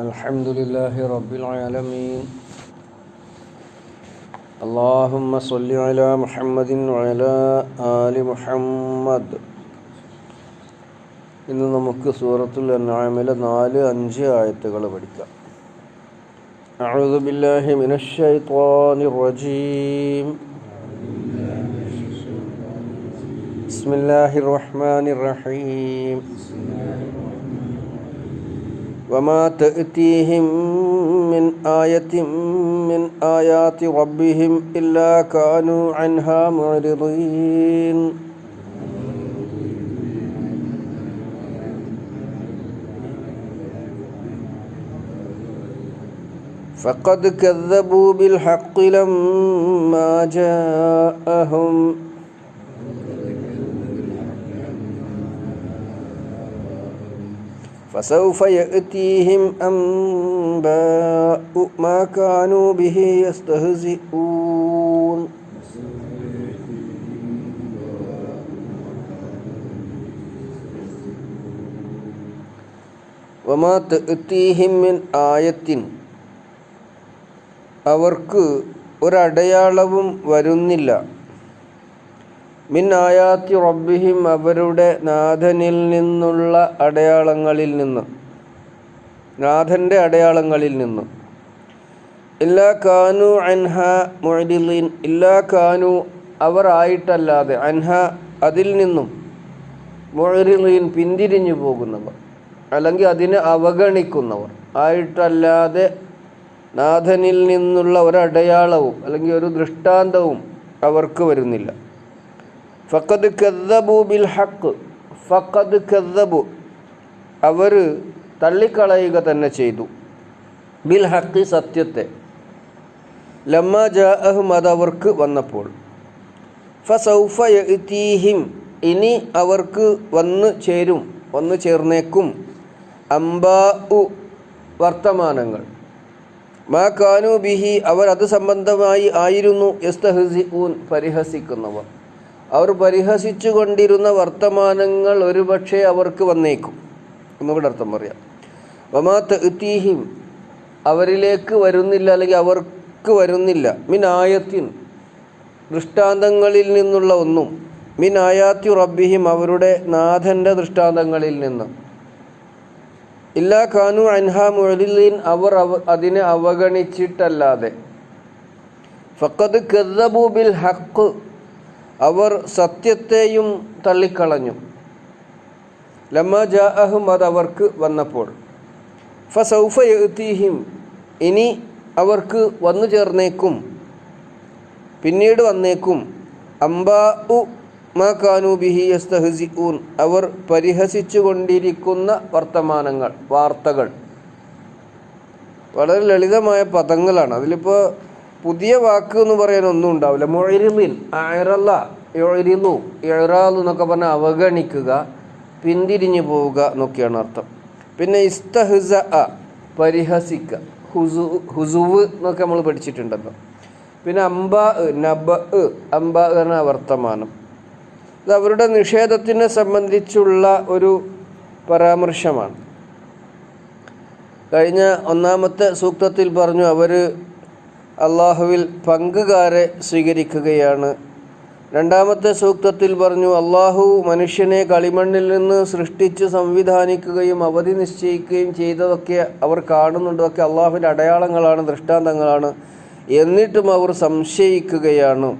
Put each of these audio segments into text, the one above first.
الحمد لله رب العالمين اللهم صل على محمد وعلى آل محمد ഇന്ന് നമുക്ക് സൂറത്തുൽ അൻആമിലെ നാല് അഞ്ച് ആയത്തുകൾ പഠിക്കാം أعوذ بالله من الشيطان الرجيم بسم الله الرحمن الرحيم وما تأتيهم من آية من آيات ربهم إلا كانوا عنها معرضين فقد كذبوا بالحق لما جاءهم فسوف يأتيهم أنباء ما كانوا به يستهزئون وما تأتيهم من آية അവർക്ക് ഒരടയാളവും വരുന്നില്ല മിൻ ആയാത്തി റബ്ബിഹിം അവരുടെ നാഥനിൽ നിന്നുള്ള അടയാളങ്ങളിൽ നിന്ന്. നാഥന്റെ അടയാളങ്ങളിൽ നിന്ന്. ഇല്ലാ കാനു അൻഹ മൊഴിദിൻ ഇല്ലാ കാനു അവർ ആയിട്ടല്ലാതെ അൻഹ അതിൽ നിന്നും മൊഴിറിൻ പിന്തിരിഞ്ഞു പോകുന്നവർ അല്ലെങ്കിൽ അതിനെ അവഗണിക്കുന്നവർ ആയിട്ടല്ലാതെ നാഥനിൽ നിന്നുള്ള ഒരടയാളവും അല്ലെങ്കിൽ ഒരു ദൃഷ്ടാന്തവും അവർക്ക് വരുന്നില്ല. ഫക്കത് കദ്ദബു ബിൽ ഹക്ക് ഫക്കത് കദ്ദബു. അവർ തള്ളിക്കളയുക തന്നെ ചെയ്തു. ബിൽ ഹക്ക് സത്യത്തെ. ലമ്മ ജാഅഹും അഹ്മദ് അവർക്ക് വന്നപ്പോൾ. ഫസൗഫ യഅ്തീഹിം. ഇനി അവർക്ക് വന്ന് ചേരും. വന്നു ചേർന്നേക്കും. അംബാ ഉ വർത്തമാനങ്ങൾ. മാ കാനു ബിഹി. അവർ അത് സംബന്ധമായി ആയിരുന്നു. യസ്തഹസിഊൻ പരിഹസിക്കുന്നവർ. അവർ പരിഹസിച്ചു കൊണ്ടിരുന്ന വർത്തമാനങ്ങൾ ഒരുപക്ഷെ അവർക്ക് വന്നേക്കും. എന്നിവിടെ അർത്ഥം പറയാം. വമാ ഇത്തീഹിം അവരിലേക്ക് വരുന്നില്ല അല്ലെങ്കിൽ അവർക്ക് വരുന്നില്ല. മിൻ ആയത്തിൻ ദൃഷ്ടാന്തങ്ങളിൽ നിന്നുള്ള ഒന്നും. മിൻ ആയാത്യു റബ്ബിഹിം അവരുടെ നാഥന്റെ ദൃഷ്ടാന്തങ്ങളിൽ നിന്ന്. ഇല്ലാ ഖാനു അൻഹ മുഴലിൻ അവർ അവ അതിനെ അവഗണിച്ചിട്ടല്ലാതെ. ഫക്കത് കെദ്ദബു ബിൽ ഹക്ക് അവർ സത്യത്തെയും തള്ളിക്കളഞ്ഞു. ലമ്മ ജാഅഹും അത് അവർക്ക് വന്നപ്പോൾ ഫസൗഫ യഅ്തീഹിം ഇനി അവർക്ക് വന്നു ചേർന്നേക്കും. പിന്നീട് വന്നേക്കും. അംബാ ഉ മാ കാനു ബിഹി യസ്തഹസിഊൻ. അവർ പരിഹസിച്ചു കൊണ്ടിരിക്കുന്ന വർത്തമാനങ്ങൾ വാർത്തകൾ. വളരെ ലളിതമായ പദങ്ങളാണ്. അതിലിപ്പോൾ പുതിയ വാക്ക് എന്ന് പറയാൻ ഒന്നും ഉണ്ടാവില്ല. മൊഴിലിൻ അയറല്ല എഴുരിലു എഴറാലു എന്നൊക്കെ പറഞ്ഞാൽ അവഗണിക്കുക പിന്തിരിഞ്ഞു പോവുക എന്നൊക്കെയാണ് അർത്ഥം. പിന്നെ ഇസ്തഹുസ പരിഹസിക്കുക ഹുസു ഹുസുവ് എന്നൊക്കെ നമ്മൾ പഠിച്ചിട്ടുണ്ടല്ലോ. പിന്നെ അംബ നബ അംബ എന്ന വർത്തമാനം. ഇത് അവരുടെ നിഷേധത്തിനെ സംബന്ധിച്ചുള്ള ഒരു പരാമർശമാണ്. കഴിഞ്ഞ ഒന്നാമത്തെ സൂക്തത്തിൽ പറഞ്ഞു അവർ അള്ളാഹുവിൽ പങ്കുകാരെ സ്വീകരിക്കുകയാണ്. രണ്ടാമത്തെ സൂക്തത്തിൽ പറഞ്ഞു അള്ളാഹു മനുഷ്യനെ കളിമണ്ണിൽ നിന്ന് സൃഷ്ടിച്ച് സംവിധാനിക്കുകയും അവധി നിശ്ചയിക്കുകയും ചെയ്തതൊക്കെ അവർ കാണുന്നുണ്ടതൊക്കെ അള്ളാഹുവിന്റെ അടയാളങ്ങളാണ് ദൃഷ്ടാന്തങ്ങളാണ് എന്നിട്ടും അവർ സംശയിക്കുകയാണ്.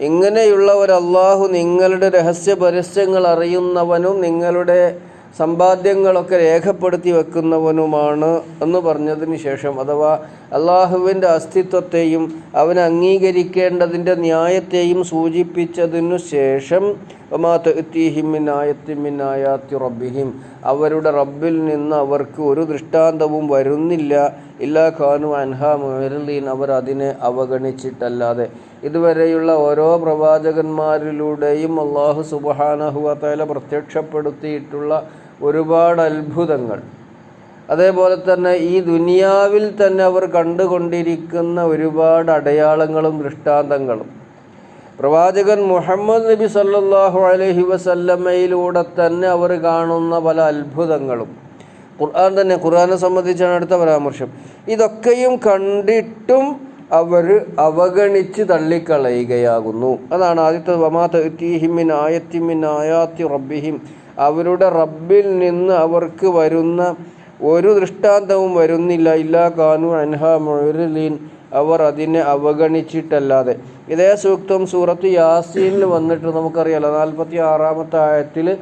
ഇങ്ങനെയുള്ളവർ അള്ളാഹു നിങ്ങളുടെ രഹസ്യ പരസ്യങ്ങൾ അറിയുന്നവനും നിങ്ങളുടെ സമ്പാദ്യങ്ങളൊക്കെ രേഖപ്പെടുത്തി വെക്കുന്നവനുമാണ് എന്ന് പറഞ്ഞതിന് ശേഷം അഥവാ അള്ളാഹുവിന്റെ അസ്തിത്വത്തെയും അവൻ അംഗീകരിക്കേണ്ടതിന്റെ ന്യായത്തെയും സൂചിപ്പിച്ചതിനു ശേഷം റബ്ബിഹിം. അവരുടെ റബ്ബിൽ നിന്ന് അവർക്ക് ഒരു ദൃഷ്ടാന്തവും വരുന്നില്ല. ഇല്ലാ ഖാനു അൻഹ മുഹലീൻ അവർ അതിനെ അവഗണിച്ചിട്ടല്ലാതെ. ഇതുവരെയുള്ള ഓരോ പ്രവാചകന്മാരിലൂടെയും അള്ളാഹു സുബഹാനഹുവല പ്രത്യക്ഷപ്പെടുത്തിയിട്ടുള്ള ഒരുപാട് അത്ഭുതങ്ങൾ. അതേപോലെ തന്നെ ഈ ദുനിയാവിൽ തന്നെ അവർ കണ്ടുകൊണ്ടിരിക്കുന്ന ഒരുപാട് അടയാളങ്ങളും ദൃഷ്ടാന്തങ്ങളും. പ്രവാചകൻ മുഹമ്മദ് നബി സല്ലാഹു അലഹി വസല്ലമ്മയിലൂടെ തന്നെ അവർ കാണുന്ന പല അത്ഭുതങ്ങളും. ഖുർആൻ തന്നെ ഖുർആനെ സംബന്ധിച്ചാണ് അടുത്ത പരാമർശം. ഇതൊക്കെയും കണ്ടിട്ടും അവർ അവഗണിച്ച് തള്ളിക്കളയുകയാകുന്നു. അതാണ് ആദ്യത്തെ വമാഹിമിൻ ആയത്തിമിൻ ആയാത്തി റബ്ബിഹിം. അവരുടെ റബ്ബിൽ നിന്ന് അവർക്ക് വരുന്ന ഒരു ദൃഷ്ടാന്തവും വരുന്നില്ല. ഇല്ലാ കാനു അൻഹ മൊഴലീൻ അവർ അതിനെ അവഗണിച്ചിട്ടല്ലാതെ. ഇതേ സൂക്തം സൂറത്ത് യാസീനിൽ വന്നിട്ട് നമുക്കറിയാലോ നാൽപ്പത്തി ആറാമത്തെ ആയത്തിൽ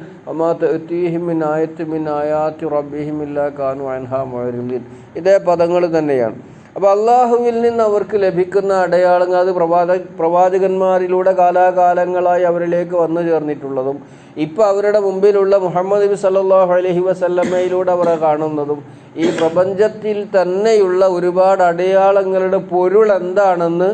മിൻ ആയത്ത് മിൻ ആയാത്തി റബ്ബിഹിം ഇല്ലാ കാനു അൻഹാ മൊഹരുദ്ദീൻ ഇതേ പദങ്ങൾ തന്നെയാണ്. അപ്പോൾ അള്ളാഹുവിൽ നിന്ന് അവർക്ക് ലഭിക്കുന്ന അടയാളങ്ങൾ അത് പ്രവാച പ്രവാചകന്മാരിലൂടെ കാലാകാലങ്ങളായി അവരിലേക്ക് വന്നു ചേർന്നിട്ടുള്ളതും ഇപ്പോൾ അവരുടെ മുമ്പിലുള്ള മുഹമ്മദ് നബി സല്ലാഹു അലഹി വസല്ലമ്മയിലൂടെ അവരെ കാണുന്നതും ഈ പ്രപഞ്ചത്തിൽ തന്നെയുള്ള ഒരുപാട് അടയാളങ്ങളുടെ പൊരുൾ എന്താണെന്ന്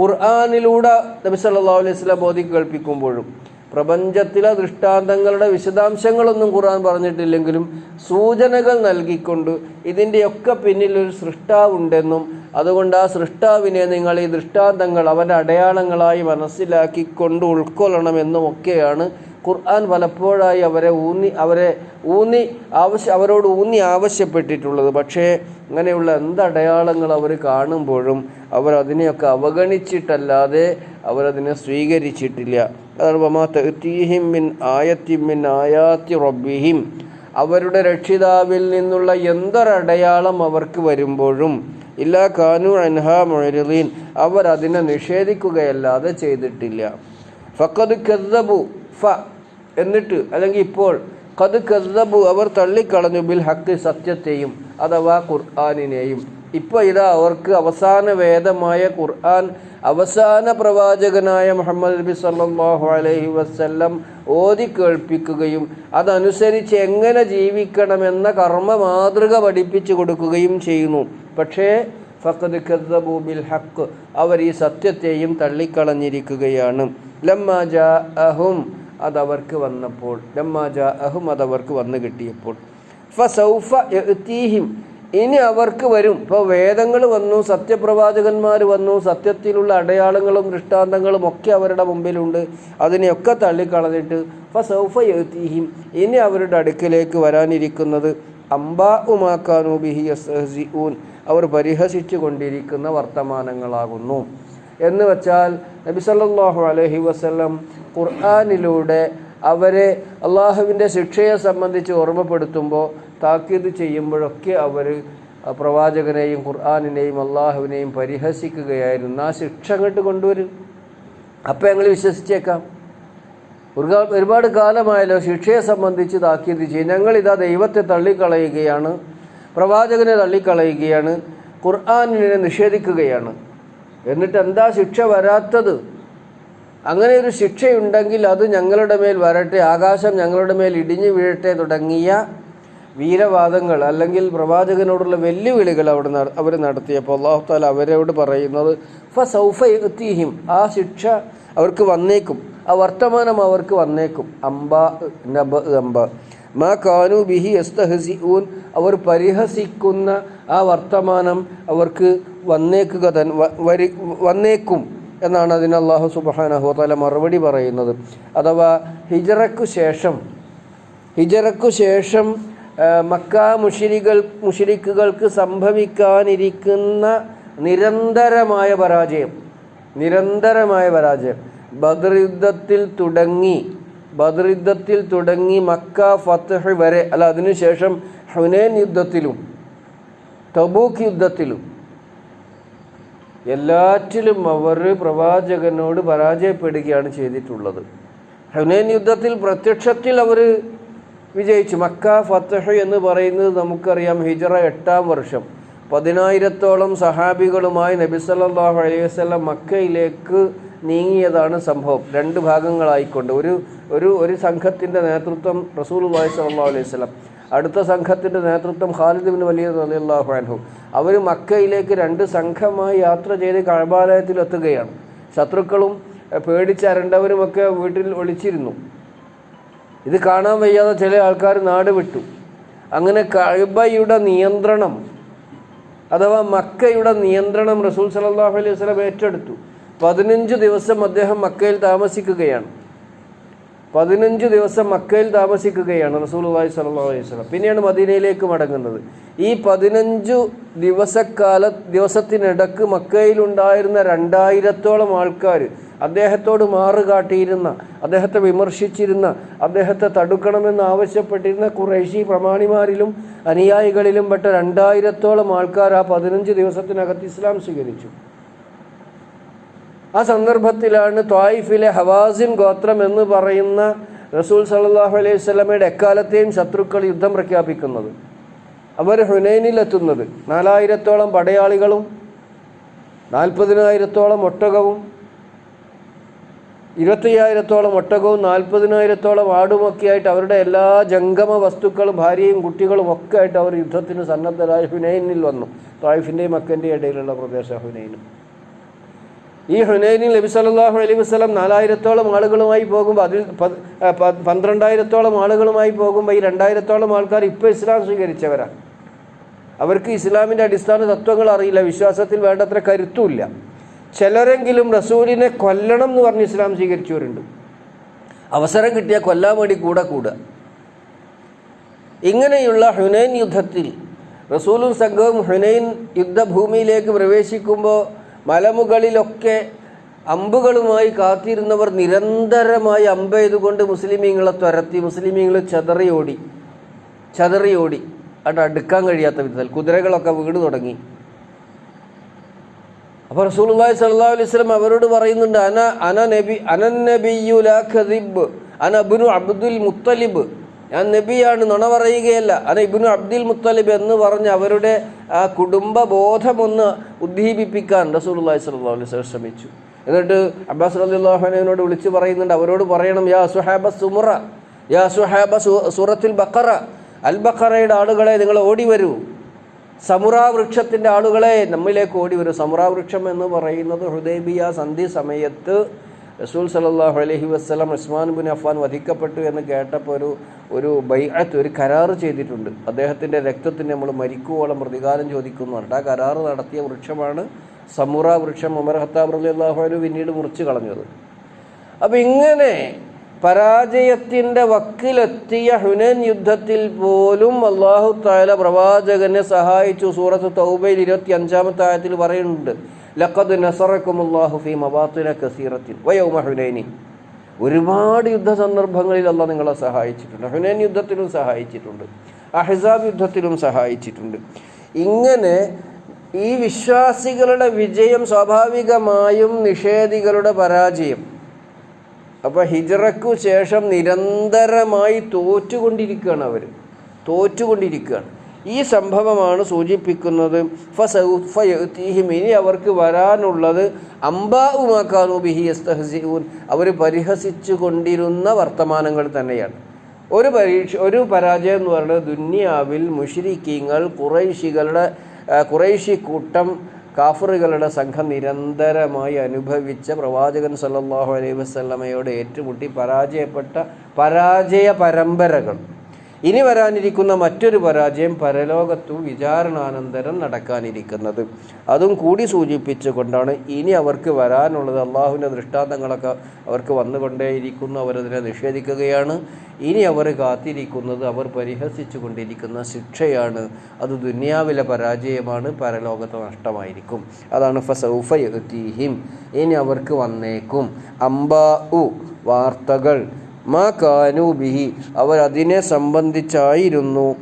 ഖുർആാനിലൂടെ നബി സല്ലാ അലൈഹി സ്വലം ബോധി കേൾപ്പിക്കുമ്പോഴും പ്രപഞ്ചത്തിലെ ദൃഷ്ടാന്തങ്ങളുടെ വിശദാംശങ്ങളൊന്നും ഖുർആൻ പറഞ്ഞിട്ടില്ലെങ്കിലും സൂചനകൾ നൽകിക്കൊണ്ട് ഇതിന്റെയൊക്കെ പിന്നിൽ ഒരു സൃഷ്ടാവുണ്ടെന്നും അതുകൊണ്ട് ആ സൃഷ്ടാവിനെ നിങ്ങൾ ഈ ദൃഷ്ടാന്തങ്ങൾ അവന്റെ അടയാളങ്ങളായി മനസ്സിലാക്കിക്കൊണ്ട് ഉൾക്കൊള്ളണമെന്നും ഒക്കെയാണ് ഖുർആൻ പലപ്പോഴായി അവരെ ഊന്നി അവരെ ഊന്നി ആവശ്യ അവരോട് ഊന്നി ആവശ്യപ്പെട്ടിട്ടുള്ളത്. പക്ഷേ അങ്ങനെയുള്ള എന്തടയാളങ്ങൾ അവർ കാണുമ്പോഴും അവർ അതിനെയൊക്കെ അവഗണിച്ചിട്ടല്ലാതെ അവരതിനെ സ്വീകരിച്ചിട്ടില്ല. അതാണ് വമാ മിൻ മിൻ ആയാത്തി റബ്ബിഹിം. അവരുടെ രക്ഷിതാവിൽ നിന്നുള്ള എന്തൊരടയാളം അവർക്ക് വരുമ്പോഴും ഇല്ലാ കാനു അൻഹ മൊഴലീൻ അവർ അതിനെ നിഷേധിക്കുകയല്ലാതെ ചെയ്തിട്ടില്ല. ഫക്കത് കെദ്ദബു ഫ എന്നിട്ട് അല്ലെങ്കിൽ ഇപ്പോൾ കത് കെദ്ദബു അവർ തള്ളിക്കളഞ്ഞു ബിൽ ഹക്ക് സത്യത്തെയും അഥവാ ഖുർആാനിനെയും. ഇപ്പോൾ ഇതാ അവർക്ക് അവസാന വേദമായ ഖുർആൻ അവസാന പ്രവാചകനായ മുഹമ്മദ് നബി സല്ലാഹു അലൈഹി വസ്ല്ലം ഓതി കേൾപ്പിക്കുകയും അതനുസരിച്ച് എങ്ങനെ ജീവിക്കണമെന്ന കർമ്മ മാതൃക പഠിപ്പിച്ചു കൊടുക്കുകയും ചെയ്യുന്നു. പക്ഷേ ഫഖദ് കദ്ദബു ബിൽ ഹക്ക് അവർ ഈ സത്യത്തെയും തള്ളിക്കളഞ്ഞിരിക്കുകയാണ്. ലമ്മ ജാ അഹും അതവർക്ക് വന്നപ്പോൾ ലമ്മ ജാ അഹും അതവർക്ക് വന്നു കിട്ടിയപ്പോൾ. ഫസൗഫ യഅ്തീഹിം ഇനി അവർക്ക് വരും. ഇപ്പോൾ വേദങ്ങൾ വന്നു സത്യപ്രവാചകന്മാർ വന്നു സത്യത്തിലുള്ള അടയാളങ്ങളും ദൃഷ്ടാന്തങ്ങളും ഒക്കെ അവരുടെ മുമ്പിലുണ്ട്. അതിനെയൊക്കെ തള്ളിക്കളഞ്ഞിട്ട് ഫസൗഫ യഅ്തീഹിം ഇനി അവരുടെ അടുക്കിലേക്ക് വരാനിരിക്കുന്നത് അംബാ ഉമാക്കാനു ബിഹി ഊൻ അവർ പരിഹസിച്ചു കൊണ്ടിരിക്കുന്ന വർത്തമാനങ്ങളാകുന്നു. എന്ന് വെച്ചാൽ നബി സല്ലാഹു അലഹി വസ്ലം ഖുർആാനിലൂടെ അവരെ അള്ളാഹുവിന്റെ ശിക്ഷയെ സംബന്ധിച്ച് ഓർമ്മപ്പെടുത്തുമ്പോൾ താക്കീത് ചെയ്യുമ്പോഴൊക്കെ അവർ പ്രവാചകനെയും ഖുർആാനിനെയും അള്ളാഹുവിനെയും പരിഹസിക്കുകയായിരുന്നു. ആ ശിക്ഷ അങ്ങോട്ട് കൊണ്ടുവരും. അപ്പം ഞങ്ങൾ വിശ്വസിച്ചേക്കാം. ഒരു ഒരുപാട് കാലമായല്ലോ ശിക്ഷയെ സംബന്ധിച്ച് താക്കീത് ചെയ്യും. ഞങ്ങളിതാ ദൈവത്തെ തള്ളിക്കളയുകയാണ്. പ്രവാചകനെ തള്ളിക്കളയുകയാണ്. ഖുർആാനിനെ നിഷേധിക്കുകയാണ്. എന്നിട്ട് എന്താ ശിക്ഷ വരാത്തത്? അങ്ങനെ ഒരു ശിക്ഷയുണ്ടെങ്കിൽ അത് ഞങ്ങളുടെ മേൽ വരട്ടെ. ആകാശം ഞങ്ങളുടെ മേൽ ഇടിഞ്ഞു വീഴട്ടെ തുടങ്ങിയ വീരവാദങ്ങൾ അല്ലെങ്കിൽ പ്രവാചകനോടുള്ള വെല്ലുവിളികൾ അവിടെ അവർ നടത്തിയപ്പോൾ അള്ളാഹു താല അവരോട് പറയുന്നത് ഫ സൗഫ ആ ശിക്ഷ അവർക്ക് വന്നേക്കും. ആ വർത്തമാനം അവർക്ക് വന്നേക്കും. അംബ നബ അംബ. മാ കാനു ബിഹി എസ്തഹസി ഊൻ അവർ പരിഹസിക്കുന്ന ആ വർത്തമാനം അവർക്ക് വന്നേക്കുക തൻ വരി വന്നേക്കും എന്നാണ് അതിന് അള്ളാഹു സുബാനഹു താല മറുപടി പറയുന്നത്. അഥവാ ഹിജറക്കു ശേഷം ഹിജറക്കു ശേഷം മക്ക മുഷിരികൾ മുഷിരിക്കുകൾക്ക് സംഭവിക്കാനിരിക്കുന്ന നിരന്തരമായ പരാജയം. നിരന്തരമായ പരാജയം. ബദർ യുദ്ധത്തിൽ തുടങ്ങി ബദർ യുദ്ധത്തിൽ തുടങ്ങി മക്ക ഫത്തഹ് വരെ അല്ല അതിനുശേഷം ഹുനൈൻ യുദ്ധത്തിലും തബൂക്ക് യുദ്ധത്തിലും എല്ലാറ്റിലും അവർ പ്രവാചകനോട് പരാജയപ്പെടുകയാണ് ചെയ്തിട്ടുള്ളത്. ഹുനൈൻ യുദ്ധത്തിൽ പ്രത്യക്ഷത്തിൽ അവർ വിജയിച്ചു. മക്ക ഫത്തഹ് എന്ന് പറയുന്നത് നമുക്കറിയാം ഹിജറ എട്ടാം വർഷം. പതിനായിരത്തോളം സഹാബികളുമായി നബി സല്ലല്ലാഹു അലൈഹി വസ്ലം മക്കയിലേക്ക് നീങ്ങിയതാണ് സംഭവം. രണ്ട് ഭാഗങ്ങളായിക്കൊണ്ട്. ഒരു ഒരു ഒരു സംഘത്തിന്റെ നേതൃത്വം റസൂൽ അള്ളാഹി സല്ലല്ലാഹു അലൈഹി വസ്ലം അടുത്ത സംഘത്തിന്റെ നേതൃത്വം ഖാലിദ് ബിൻ വലിയ റളിയല്ലാഹു അൻഹു. അവർ മക്കയിലേക്ക് രണ്ട് സംഘമായി യാത്ര ചെയ്ത് കഴബാലയത്തിലെത്തുകയാണ് ശത്രുക്കളും പേടിച്ചരണ്ടവരുമൊക്കെ വീട്ടിൽ ഒളിച്ചിരുന്നു. ഇത് കാണാൻ വയ്യാതെ ചില ആൾക്കാർ നാട് വിട്ടു. അങ്ങനെ കഴിബയുടെ നിയന്ത്രണം അഥവാ മക്കയുടെ നിയന്ത്രണം റസൂൽ സലാഹു അലൈഹി വസ്ലം ഏറ്റെടുത്തു. പതിനഞ്ച് ദിവസം അദ്ദേഹം മക്കയിൽ താമസിക്കുകയാണ്. പതിനഞ്ച് ദിവസം മക്കയിൽ താമസിക്കുകയാണ് റസൂൽ റസൂലുള്ളാഹി സ്വല്ലല്ലാഹു അലൈഹി വസല്ലം. പിന്നെയാണ് മദീനയിലേക്ക് മടങ്ങുന്നത്. ഈ പതിനഞ്ചു ദിവസക്കാല ദിവസത്തിനിടക്ക് മക്കയിലുണ്ടായിരുന്ന രണ്ടായിരത്തോളം ആൾക്കാർ അദ്ദേഹത്തോട് മാറുകാട്ടിയിരുന്ന അദ്ദേഹത്തെ വിമർശിച്ചിരുന്ന അദ്ദേഹത്തെ തടുക്കണമെന്ന് ആവശ്യപ്പെട്ടിരുന്ന കുറേശി പ്രമാണിമാരിലും അനുയായികളിലും പെട്ട രണ്ടായിരത്തോളം ആൾക്കാർ ആ പതിനഞ്ച് ദിവസത്തിനകത്ത് ഇസ്ലാം സ്വീകരിച്ചു. ആ സന്ദർഭത്തിലാണ് ത്വായിഫിലെ ഹവാസിൻ ഗോത്രം എന്ന് പറയുന്ന റസൂൽ സല്ലാഹു അലൈഹി സ്വലമയുടെ എക്കാലത്തെയും ശത്രുക്കൾ യുദ്ധം പ്രഖ്യാപിക്കുന്നത്. അവർ ഹുനൈനിലെത്തുന്നത്. നാലായിരത്തോളം പടയാളികളും നാൽപ്പതിനായിരത്തോളം ഒട്ടകവും ഇരുപത്തയ്യായിരത്തോളം ഒട്ടകവും നാൽപ്പതിനായിരത്തോളം ആടുമൊക്കെയായിട്ട് അവരുടെ എല്ലാ ജംഗമ വസ്തുക്കളും ഭാര്യയും കുട്ടികളും ഒക്കെ ആയിട്ട് അവർ യുദ്ധത്തിന് സന്നദ്ധരായ ഹുനൈനിൽ വന്നു. തായിഫിന്റെയും മക്കന്റെയും ഇടയിലുള്ള പ്രദേശം ഹുനൈനും ഈ ഹുനൈനിൽ നബി സല്ലല്ലാഹു അലൈഹി വസ്ലം നാലായിരത്തോളം ആളുകളുമായി പോകുമ്പോൾ അതിൽ പന്ത്രണ്ടായിരത്തോളം ആളുകളുമായി പോകുമ്പോൾ ഈ രണ്ടായിരത്തോളം ആൾക്കാർ ഇപ്പോൾ ഇസ്ലാം സ്വീകരിച്ചവരാണ് അവർക്ക് ഇസ്ലാമിന്റെ അടിസ്ഥാന തത്വങ്ങൾ അറിയില്ല വിശ്വാസത്തിൽ വേണ്ടത്ര കരുത്തുമില്ല ചിലരെങ്കിലും റസൂലിനെ കൊല്ലണം എന്ന് പറഞ്ഞ് ഇസ്ലാം സ്വീകരിച്ചവരുണ്ട്. അവസരം കിട്ടിയാൽ കൊല്ലാൻ വേണ്ടി കൂടെ കൂടുക. ഇങ്ങനെയുള്ള ഹുനൈൻ യുദ്ധത്തിൽ റസൂലും സംഘവും ഹുനൈൻ യുദ്ധഭൂമിയിലേക്ക് പ്രവേശിക്കുമ്പോൾ മലമുകളിലൊക്കെ അമ്പുകളുമായി കാത്തിരുന്നവർ നിരന്തരമായി അമ്പ ചെയ്തുകൊണ്ട് മുസ്ലിമീങ്ങളെ തുരത്തി മുസ്ലിമീങ്ങൾ ചതറിയോടി ചതറിയോടി. അവിടെ അടുക്കാൻ കഴിയാത്ത വിധത്തിൽ കുതിരകളൊക്കെ വീട് തുടങ്ങി. അപ്പോൾ റസൂലുള്ളാഹി സ്വല്ലല്ലാഹു അലൈഹി വസല്ലം അവരോട് പറയുന്നുണ്ട് അന അന നബി അനൻ നബിയു ലാ അന ഇബ്നു അബ്ദുൽ മുത്തലിബ്. ഞാൻ നബിയാണ് നുണ പറയുകയല്ല. അന ഇബ്നു അബ്ദുൽ മുത്തലിബ് എന്ന് പറഞ്ഞ് അവരുടെ ആ കുടുംബ ബോധമൊന്ന് ഉദ്ദീപിപ്പിക്കാൻ റസൂലുള്ളാഹി സ്വല്ലല്ലാഹു അലൈഹി വസല്ലം ശ്രമിച്ചു. എന്നിട്ട് അബ്ബാസ് റളിയല്ലാഹു അൻഹുവിനോട് വിളിച്ചു പറയുന്നുണ്ട് അവരോട് പറയണം യാ സുഹാബ സുമുറ യാ സുഹാബ സൂറത്തുൽ ബഖറ അൽ ബഖറയുടെ ആളുകളെ നിങ്ങൾ ഓടി വരൂ സമുറാ വൃക്ഷത്തിന്റെ ആളുകളെ നമ്മിലേക്ക് ഓടി വരും. സമുറാ വൃക്ഷം എന്ന് പറയുന്നത് ഹുദൈബിയ സന്ധി സമയത്ത് റസൂൽ സല്ലല്ലാഹു അലഹി വസ്സലാം ഉസ്മാൻ ബിൻ അഫ്ഫാൻ വധിക്കപ്പെട്ടു എന്ന് കേട്ടപ്പോൾ ഒരു ഒരു ബൈഅത്ത് ഒരു കരാർ ചെയ്തിട്ടുണ്ട്. അദ്ദേഹത്തിന്റെ രക്തത്തിന് നമ്മൾ മരിക്കുവോളം പ്രതികാരം ചോദിക്കുന്നു പറഞ്ഞിട്ട് ആ കരാർ നടത്തിയ വൃക്ഷമാണ് സമുറ വൃക്ഷം ഉമർ ഹത്താബ് റലി അള്ളാഹു പിന്നീട് മുറിച്ച് കളഞ്ഞത്. അപ്പം ഇങ്ങനെ പരാജയത്തിന്റെ വക്കിലെത്തിയ ഹുനൻ യുദ്ധത്തിൽ പോലും അള്ളാഹു താല പ്രവാചകനെ സഹായിച്ചു. സൂറത്ത് തൗബയിൽ ഇരുപത്തി അഞ്ചാമത്തെ ആയത്തിൽ പറയുന്നുണ്ട് ലഖദ് നസറക്കും അള്ളാഹു ഫി മബാത്തിന കസീറത്തിൽ വയോമ ഹുനൈനി ഒരുപാട് യുദ്ധ സന്ദർഭങ്ങളിൽ അല്ല നിങ്ങളെ സഹായിച്ചിട്ടുണ്ട്. ഹുനൈൻ യുദ്ധത്തിലും സഹായിച്ചിട്ടുണ്ട്. അഹ്സാബ് യുദ്ധത്തിലും സഹായിച്ചിട്ടുണ്ട്. ഇങ്ങനെ ഈ വിശ്വാസികളുടെ വിജയം സ്വാഭാവികമായും നിഷേധികളുടെ പരാജയം അപ്പോൾ ഹിജറക്കു ശേഷം നിരന്തരമായി തോറ്റുകൊണ്ടിരിക്കുകയാണ് അവർ തോറ്റുകൊണ്ടിരിക്കുകയാണ്. ഈ സംഭവമാണ് സൂചിപ്പിക്കുന്നത്. ഫസൗഫയത്തീഹിം ഇനി അവർക്ക് വരാനുള്ളത് അംബാവുമാക്കാനു ബിഹി അവർ പരിഹസിച്ചു കൊണ്ടിരുന്ന വർത്തമാനങ്ങൾ തന്നെയാണ്. ഒരു പരീക്ഷ ഒരു പരാജയം എന്ന് പറയുന്നത് ദുന്യാവിൽ മുഷിരിക്കീങ്ങൾ കുറൈശികളുടെ കുറേശി കുറൈശി കൂട്ടം കാഫറുകളുടെ സംഘം നിരന്തരമായി അനുഭവിച്ച പ്രവാചകൻ സല്ലാഹു അലൈഹി വസ്ലമയോട് ഏറ്റുമുട്ടി പരാജയപ്പെട്ട പരാജയ പരമ്പരകൾ. ഇനി വരാനിരിക്കുന്ന മറ്റൊരു പരാജയം പരലോകത്തു വിചാരണാനന്തരം നടക്കാനിരിക്കുന്നത്. അതും കൂടി സൂചിപ്പിച്ചുകൊണ്ടാണ് ഇനി അവർക്ക് വരാനുള്ളത്. അള്ളാഹുവിന്റെ ദൃഷ്ടാന്തങ്ങളൊക്കെ അവർക്ക് വന്നുകൊണ്ടേയിരിക്കുന്നു. അവരതിനെ നിഷേധിക്കുകയാണ്. ഇനി അവർ കാത്തിരിക്കുന്നത് അവർ പരിഹസിച്ചു കൊണ്ടിരിക്കുന്ന ശിക്ഷയാണ്. അത് ദുനിയാവിലെ പരാജയമാണ്. പരലോകത്തെ നഷ്ടമായിരിക്കും. അതാണ് ഫസൗഫീഹിം ഇനി അവർക്ക് വന്നേക്കും. അംബാ വാർത്തകൾ. മാ കാനൂബിഹി അവരതിനെ സംബന്ധിച്ചായിരുന്നു.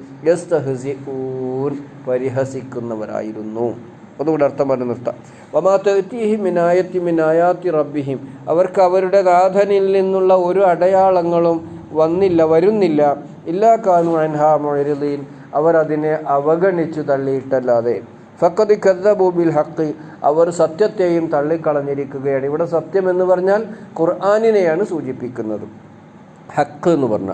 പരിഹസിക്കുന്നവരായിരുന്നു. അതുകൂടെ അർത്ഥം പറഞ്ഞു നിർത്താം. വമാത്തീഹി മിനായത്തി മിനായാത്തി റബ്ബിഹിം. അവർക്ക് അവരുടെ നാഥനിൽ നിന്നുള്ള ഒരു അടയാളങ്ങളും വന്നില്ല വരുന്നില്ല. ഇല്ലാ കാനു അൻഹാ മൊഴരുദീൻ അവർ അതിനെ അവഗണിച്ചു തള്ളിയിട്ടല്ലാതെ. ഫക്കത് കദ്ദബു ബിൽ ഹക്ക് അവർ സത്യത്തെയും തള്ളിക്കളഞ്ഞിരിക്കുകയാണ്. ഇവിടെ സത്യം എന്ന് പറഞ്ഞാൽ ഖുർആാനിനെയാണ് സൂചിപ്പിക്കുന്നത്. ഹക്ക് എന്ന് പറഞ്ഞ.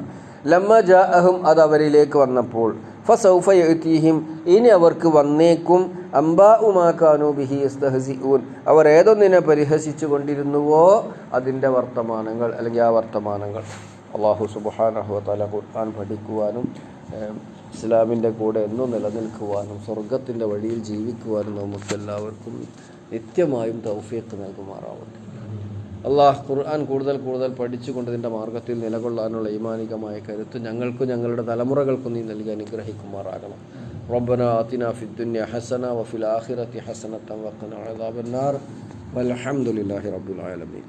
ലമ്മ ജാഅഹും അത് അവരിലേക്ക് വന്നപ്പോൾ ഫസൗഫ യഅ്തീഹിം ഇനി അവർക്ക് വന്നേക്കും അംബാ ഉമാക്കാനു ബിഹി യസ്തഹസിഊൻ. അവർ ഏതൊന്നിനെ പരിഹസിച്ചു കൊണ്ടിരുന്നുവോ അതിന്റെ വർത്തമാനങ്ങൾ അല്ലെങ്കിൽ ആ വർത്തമാനങ്ങൾ അള്ളാഹു സുബ്ഹാനഹു വതആല ഖുർആൻ പഠിക്കുവാനും ഇസ്ലാമിന്റെ കൂടെ എന്നും നിലനിൽക്കുവാനും സ്വർഗത്തിന്റെ വഴിയിൽ ജീവിക്കുവാനും നമുക്കെല്ലാവർക്കും നിത്യമായും തൗഫീഖ് നൽകുമാറാവട്ടെ. അള്ളാഹ് ഖുർആൻ കൂടുതൽ കൂടുതൽ പഠിച്ചുകൊണ്ടതിന്റെ മാർഗത്തിൽ നിലകൊള്ളാനുള്ള ഈമാനികമായ കരുത്ത് ഞങ്ങൾക്കും ഞങ്ങളുടെ തലമുറകൾക്കും നീ നൽകി അനുഗ്രഹിക്കുമാറാകണം. റബ്ബന ആത്തിന ഫിദ്ദുന്യ ഹസന വഫിൽ ആഖിറത്തി ഹസന വഖന അദാബന്നാർ. വൽഹംദുലില്ലാഹി റബ്ബിൽ ആലമീൻ.